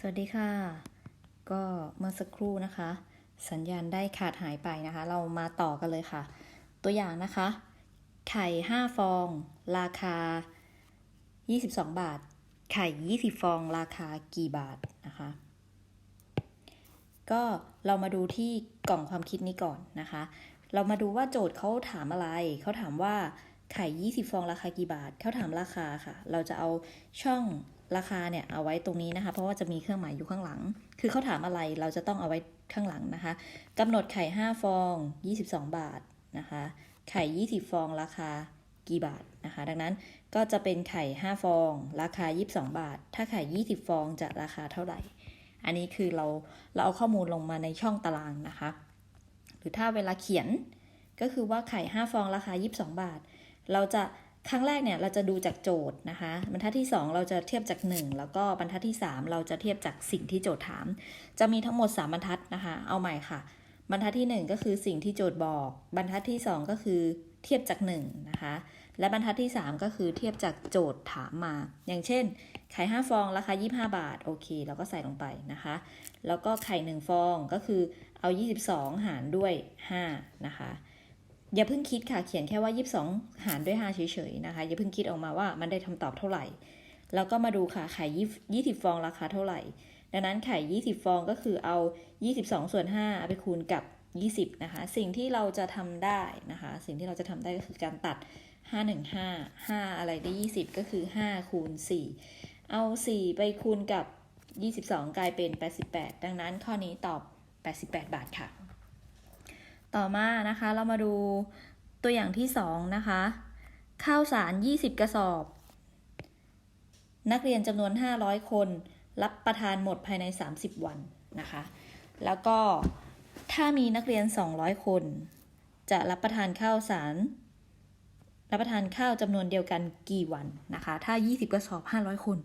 สวัสดีค่ะ ก็เมื่อสักครู่นะคะ สัญญาณได้ขาดหายไปนะคะ เรามาต่อกันเลยค่ะ ตัวอย่างนะคะ ไข่ 5 ฟอง ราคา 22 บาท ไข่ 20 ฟอง ราคากี่บาทนะคะ ก็เรามาดูที่กล่องความคิดนี้ก่อนนะคะ เรามาดูว่าโจทย์เขาถามอะไร เขาถามว่าไข่ 20 ฟอง ราคากี่บาท เขาถามราคาค่ะ เราจะเอาช่อง ราคาเนี่ยเอาไว้ตรงนี้นะคะ เพราะว่าจะมีเครื่องหมายอยู่ข้างหลัง คือเขาถามอะไรเราจะต้องเอาไว้ข้างหลังนะคะกำหนดไข่ 5 ฟอง 22 บาทนะคะ ไข่ 20 ฟองราคากี่บาทนะคะ ดังนั้นก็จะเป็นไข่ 5 ฟอง ราคา 22 บาท ถ้าไข่ 20 ฟองจะราคาเท่าไหร่ อันนี้คือเราเราเอาข้อมูลลงมาในช่องตารางนะคะ หรือถ้าเวลาเขียนก็คือว่าไข่ 5 ฟองราคา 22 บาท เราจะ ครั้งแรกเนี่ยเราจะดูจากโจทย์นะคะ บรรทัดที่ 2 เราจะเทียบจาก 1 แล้วก็บรรทัดที่ 3 เราจะเทียบจากสิ่งที่โจทย์ถาม จะมีทั้งหมด 3 บรรทัดนะคะ เอาใหม่ค่ะ บรรทัดที่ 1 ก็คือสิ่งที่โจทย์บอก บรรทัดที่ 2 ก็คือเทียบจาก 1 นะคะ และบรรทัดที่ 3 ก็คือเทียบจากโจทย์ถามมา อย่างเช่น ไข่5ฟองราคา25 บาท โอเคเราก็ใส่ลงไปนะคะ แล้วก็ไข่ 1 ฟองก็คือเอา 22 หารด้วย 5 นะคะ อย่าเพิ่งคิดค่ะเขียนแค่ว่า 22 หารด้วย 5 เฉยๆนะคะ อย่าเพิ่งคิดออกมาว่ามันได้คำตอบเท่าไหร่ แล้วก็มาดูค่ะไข่20ฟองราคาเท่าไหร่ ดังนั้นไข่ 20 ฟองก็คือเอา 22 ส่วน5เอาไปคูณกับ 20 นะคะ สิ่งที่เราจะทำได้นะคะ สิ่งที่เราจะทำได้ก็คือการตัด 5 1 5 5 อะไรได้ 20 ก็คือ 5 คูณ 4 เอา 4 ไปคูณกับ 22 กลายเป็น 88 ดังนั้นข้อนี้ตอบ 88 บาทค่ะ ต่อมานะคะเรามาดูตัวอย่างที่ 2 นะคะ ข้าวสาร 20 กระสอบ นักเรียนจำนวน 500 คน รับประทานหมดภายใน 30 วันนะคะ แล้วก็ถ้ามีนักเรียน 200 คน จะรับประทานข้าวสาร รับประทานข้าวจำนวนเดียวกันกี่วันนะคะ ถ้า 20 กระสอบ 500 คน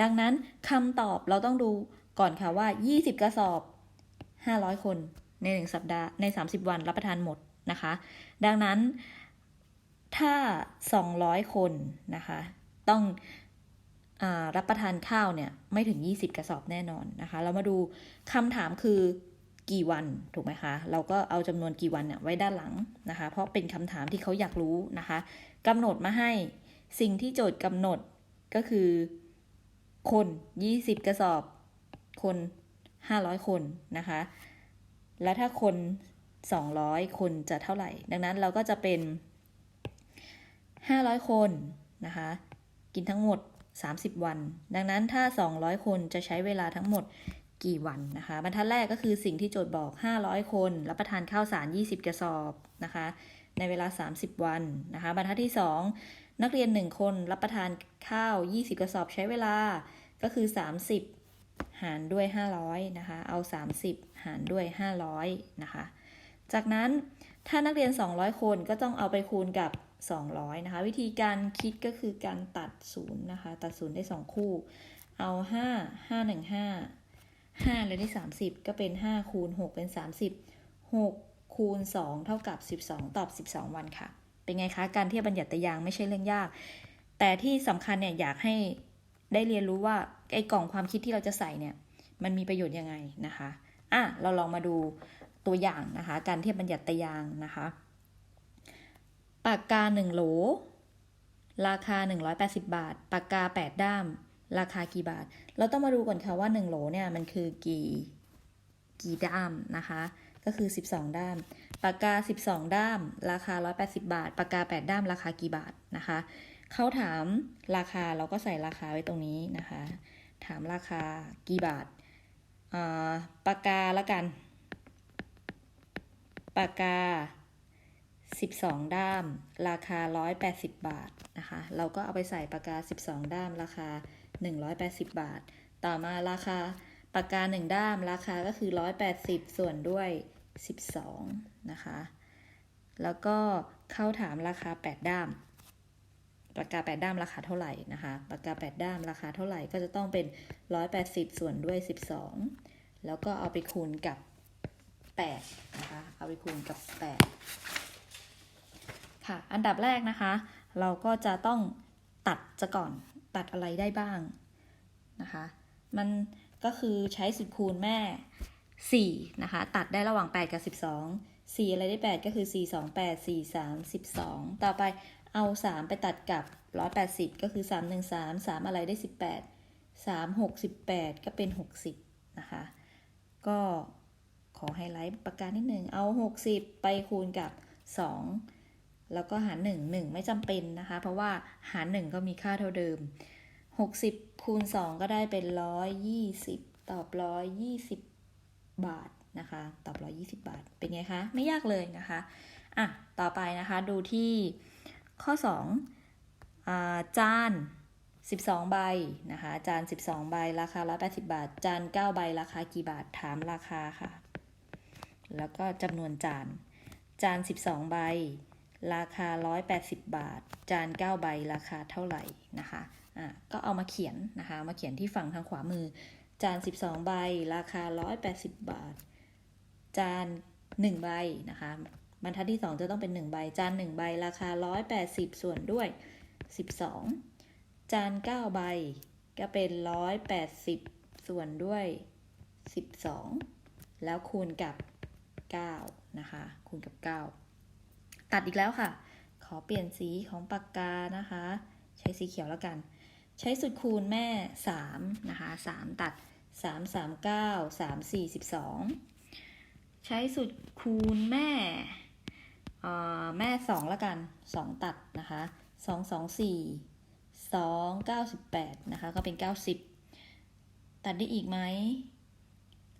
ดังนั้นคำตอบเราต้องดูก่อนค่ะว่า 20 กระสอบ 500 คน ใน1สัปดาห์ใน 30 วันรับประทานหมดนะคะ ดังนั้นถ้า 200 คนนะคะ ต้องอรับประทานข้าวเนี่ยไม่ถึง 20 กระสอบแน่นอนนะคะ เรามาดูคำถามคือกี่วันถูกไหมคะ เราก็เอาจำนวนกี่วันเนี่ยไว้ด้านหลังนะคะ เพราะเป็นคำถามที่เขาอยากรู้นะคะกำหนดมาให้สิ่งที่โจทย์กำหนดก็คือคน 20 กระสอบ คน 500 คนนะคะ แล้วถ้าคน 200 คนจะเท่าไหร่ ดังนั้นเราก็จะเป็น 500 คนนะคะ กินทั้งหมด 30 วัน ดังนั้นถ้า 200 คนจะใช้เวลาทั้งหมดกี่วันนะคะบรรทัดแรกก็คือสิ่งที่โจทย์บอก 500 คนรับประทานข้าวสาร 20 กระสอบนะคะ ในเวลา 30 วันนะคะ บรรทัดที่ 2 นักเรียน 1 คนรับประทานข้าว 20 กระสอบใช้เวลาก็คือ 30 หารด้วย 500นะคะ เอา 30 หารด้วย 500นะคะ จากนั้นถ้านักเรียน 200 คนก็ต้องเอาไปคูณกับ 200นะคะ วิธีการคิดก็คือการตัดศูนย์นะคะ ตัดศูนย์ได้ 2 คู่ เอา 5 5 1 5 5เลยได้ 30 ก็เป็น 5 คูณ 6 เป็น 30 6 คูณ 2 เท่ากับ 12 ตอบ 12 วันค่ะ เป็นไงคะ การเทียบบัญญัติยางไม่ใช่เรื่องยาก แต่ที่สำคัญเนี่ยอยากให้ ได้เรียนรู้ว่าไอ้กล่องความคิดที่เราจะใส่เนี่ย มันมีประโยชน์ยังไงนะคะอะเราลองมาดูตัวอย่างนะคะ การเทียบบัญญัติตยางนะคะ ปากกา1โหล ราคา 180 บาท ปากกา 8 ด้าม ราคากี่บาท เราต้องมาดูก่อนค่ะว่า 1 โหลเนี่ยมันคือกี่กี่ด้ามนะคะ ก็คือ 12 ด้าม ปากกา 12 ด้าม ราคา 180 บาท ปากกา 8 ด้าม ราคากี่บาทนะคะ เขาถามราคาเราก็ใส่ราคาไว้ตรงนี้นะคะ ถามราคากี่บาทปากกาละกัน ปากกา 12 ด้าม ราคา 180 บาทนะคะ เราก็เอาไปใส่ปากกา 12 ด้าม ราคา 180 บาท ต่อมาราคาปากกา 1 ด้าม ราคาก็คือ 180 ส่วนด้วย 12 นะคะ แล้วก็เข้าถามราคา 8 ด้าม ปากกา 8 ด้ามราคาเท่าไหร่นะคะปากกา 8 ด้ามราคาเท่าไหร่ก็จะต้องเป็น 180 ส่วนด้วย 12 แล้วก็เอาไปคูณกับ 8 นะคะ เอาไปคูณกับ 8 ค่ะ อันดับแรกนะคะ เราก็จะต้องตัดจะก่อนตัดอะไรได้บ้างนะคะ มันก็คือใช้สุดคูณแม่ 4 นะคะ ตัดได้ระหว่าง 8 กับ 12 4 อะไรได้ 8 ก็คือ 4 2 8 4 3 12 ต่อไป เอา 3 ไปตัดกับ 180 ก็คือ 3 1 3 3 อะไรได้ 18 3 6 18 ก็เป็น 60 นะคะ ก็ขอไฮไลท์ปากกานิดหนึ่งเอา 60 ไปคูณกับ 2 แล้วก็หาร 1 1 ไม่จำเป็นนะคะ เพราะว่าหาร 1 ก็มีค่าเท่าเดิม 60 คูณ 2 ก็ได้เป็น 120 ตอบ 120 บาทนะคะ ตอบ 120 บาท เป็นไงคะ ไม่ยากเลยนะคะ อะ ต่อไปนะคะ ดูที่ ข้อ2อ่าจาน 12 ใบนะคะ จาน 12 ใบ ราคา 180 บาท จาน 9 ใบ ราคากี่บาท ถามราคาค่ะ แล้วก็จำนวนจาน จาน 12 ใบ ราคา 180 บาท จาน 9 ใบ ราคาเท่าไหร่นะคะ อะ ก็เอามาเขียนนะคะ มาเขียนที่ฝั่งทางขวามือ จาน 12 ใบ ราคา 180 บาท จาน 1 ใบนะคะ บรรทัดที่ 2 จะต้องเป็น 1 ใบ จาน 1 ใบ ราคา 180 ส่วนด้วย 12 จาน 9 ใบ ก็เป็น 180 ส่วนด้วย 12 แล้วคูณกับ 9 นะคะ คูณกับ 9 ตัดอีกแล้วค่ะ ขอเปลี่ยนสีของปากกานะคะ ใช้สีเขียวแล้วกัน ใช้สุดคูณแม่ 3 นะคะ 3 ตัด 3 3 9 3 4 12 ใช้สุดคูณแม่ แม่2แล้วกัน2ตัดนะคะ2 2 4 2 98นะคะ ก็เป็น90ตัดได้อีกไหม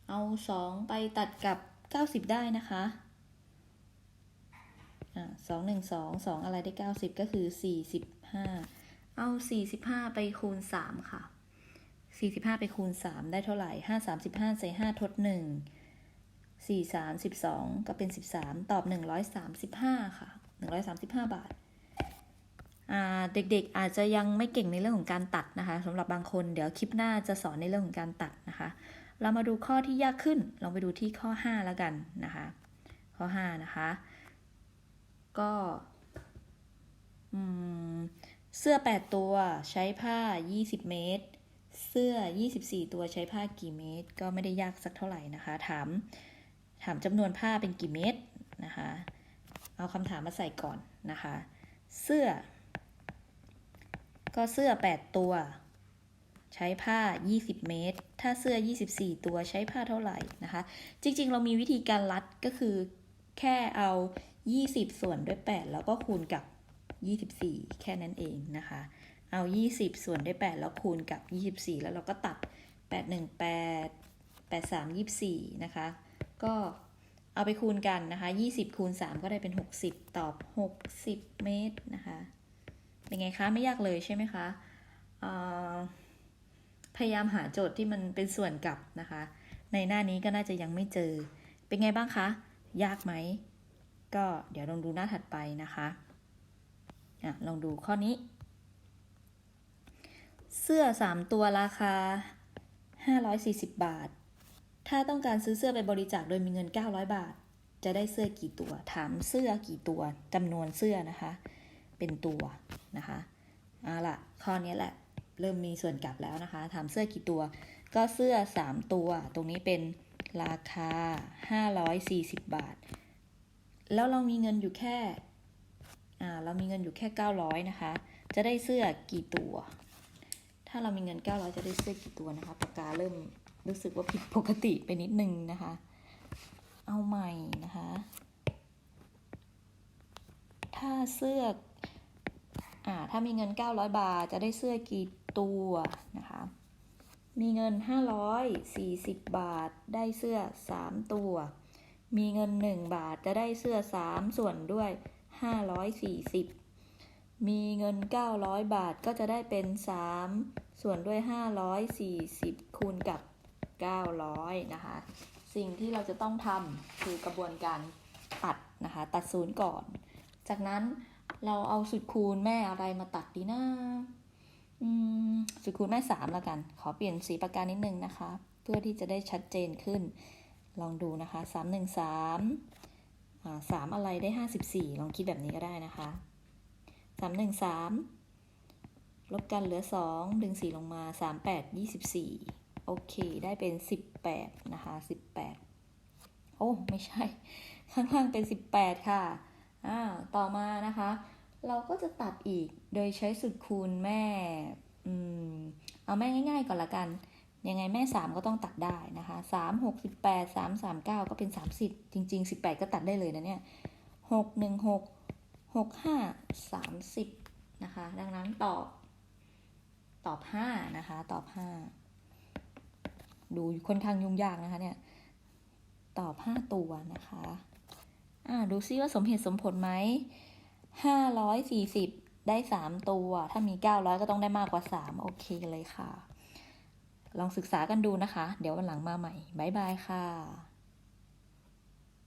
เอา2ไปตัดกับ90ได้นะคะสองหนึ่งสองสองอะไรได้เก้าสิบก็คือสี่สิบห้าเอาสี่สิบห้าไปคูณสามค่ะสี่สิบห้าไปคูณสามได้เท่าไหร่ห้าสามสิบห้าใส่ห้าทดหนึ่ง สี่สามสิบสองก็เป็นสิบสามตอบหนึ่งร้อยสามสิบห้าค่ะหนึ่งร้อยสามสิบห้าบาทเด็กๆอาจจะยังไม่เก่งในเรื่องของการตัดนะคะสำหรับบางคนเดี๋ยวคลิปหน้าจะสอนในเรื่องของการตัดนะคะ เรามาดูข้อที่ยากขึ้นลองไปดูที่ข้อ 5 แล้วกันนะคะ ข้อ 5 นะคะ ก็เสื้อ 8 ตัวใช้ผ้า 20 เมตร เสื้อ 24 ตัวใช้ผ้ากี่เมตร ก็ไม่ได้ยากสักเท่าไหร่นะคะ ถาม ถามจำนวนผ้าเป็นกี่เมตรนะคะ เอาคำถามมาใส่ก่อนนะคะ เสื้อ ก็เสื้อ 8 ตัว ใช้ผ้า 20 เมตร ถ้าเสื้อ 24 ตัวใช้ผ้าเท่าไหร่นะคะ จริง ๆ เรามีวิธีการลัดก็คือแค่เอา 20 ส่วนด้วย 8 แล้วก็คูณกับ 24 แค่นั้นเองนะคะ เอา 20 ส่วนด้วย 8 แล้วคูณกับ 24 แล้วเราก็ตัด 8 1 8 8 3 24 นะคะ ก็เอาไปคูณกันนะคะ 20 คูณ 3 ก็ได้เป็น 60 ตอบ 60 เมตรนะคะ เป็นไงคะ ไม่ยากเลยใช่ไหมคะพยายามหาโจทย์ที่มันเป็นส่วนกลับนะคะ ในหน้านี้ก็น่าจะยังไม่เจอ เป็นไงบ้างคะ ยากไหม ก็เดี๋ยวลองดูหน้าถัดไปนะคะอะลองดูข้อนี้ เสื้อ 3 ตัวราคา 540 บาท ถ้าต้องการซื้อเสื้อไปบริจาคโดยมีเงิน 900 บาท จะได้เสื้อกี่ตัว ถามเสื้อกี่ตัวจำนวนเสื้อนะคะ เป็นตัวนะคะเอาล่ะข้อนี้แหละเริ่มมีส่วนกลับแล้วนะคะ ถามเสื้อกี่ตัว ก็เสื้อ 3 ตัว ตรงนี้เป็นราคา 540 บาท แล้วเรามีเงินอยู่แค่่าเรามีเงินอยู่แค่ 900 นะคะ จะได้เสื้อกี่ตัว ถ้าเรามีเงิน 900 จะได้เสื้อกี่ตัวนะคะ ปากกาเริ่ม รู้สึกว่าผิดปกติไปนิดนึงนะคะ เอาใหม่นะคะ ถ้าเสื้ออ่าถ้ามีเงิน 900 บาท จะได้เสื้อกี่ตัวนะคะ มีเงิน 540 บาท ได้เสื้อ 3 ตัว มีเงิน 1 บาท จะได้เสื้อ 3 ส่วนด้วย 540 มีเงิน 900 บาท ก็จะได้เป็น 3 ส่วนด้วย 540 คูณกับ 900นะคะ สิ่งที่เราจะต้องทำคือกระบวนการตัดนะคะ ตัดศูนย์ก่อน จากนั้นเราเอาสุดคูณแม่อะไรมาตัดดีนะสุดคูณแม่สามแล้วกัน ขอเปลี่ยนสีปากกานิดนึงนะคะ เพื่อที่จะได้ชัดเจนขึ้น ลองดูนะคะสามหนึ่งสามอ่าสามอะไรได้ห้าสิบสี่ลองคิดแบบนี้ก็ได้นะคะสามหนึ่งสามลบกันเหลือสองดึงสี่ลงมาสามแปดยี่สิบสี่ โอเค ได้เป็นสิบแปดนะคะสิบแปดโอ้ ไม่ใช่ ข้างล่างเป็นสิบแปดค่ะ อ่า ต่อมานะคะ เราก็จะตัดอีก โดยใช้สูตรคูณแม่ อืม เอาแม่ง่ายๆก่อนละกัน ยังไงแม่สามก็ต้องตัดได้นะคะสามหกสิบแปดสามสามเก้าก็เป็นสามสิบจริงๆสิบแปดก็ตัดได้เลยนะเนี่ยหกหนึ่งหกหกห้าสามสิบนะคะ ดังนั้นตอบ ตอบห้านะคะ ตอบห้า ดูค่อนข้างยุ่งยากนะคะเนี่ย ตอบ 5 ตัวนะคะอ่าดูซิว่าสมเหตุสมผลไหมห้าร้อยสี่สิบได้สามตัว ถ้ามีเก้าร้อยก็ต้องได้มากกว่าสามโอเคเลยค่ะ ลองศึกษากันดูนะคะ เดี๋ยววันหลังมาใหม่ บ๊ายบายค่ะ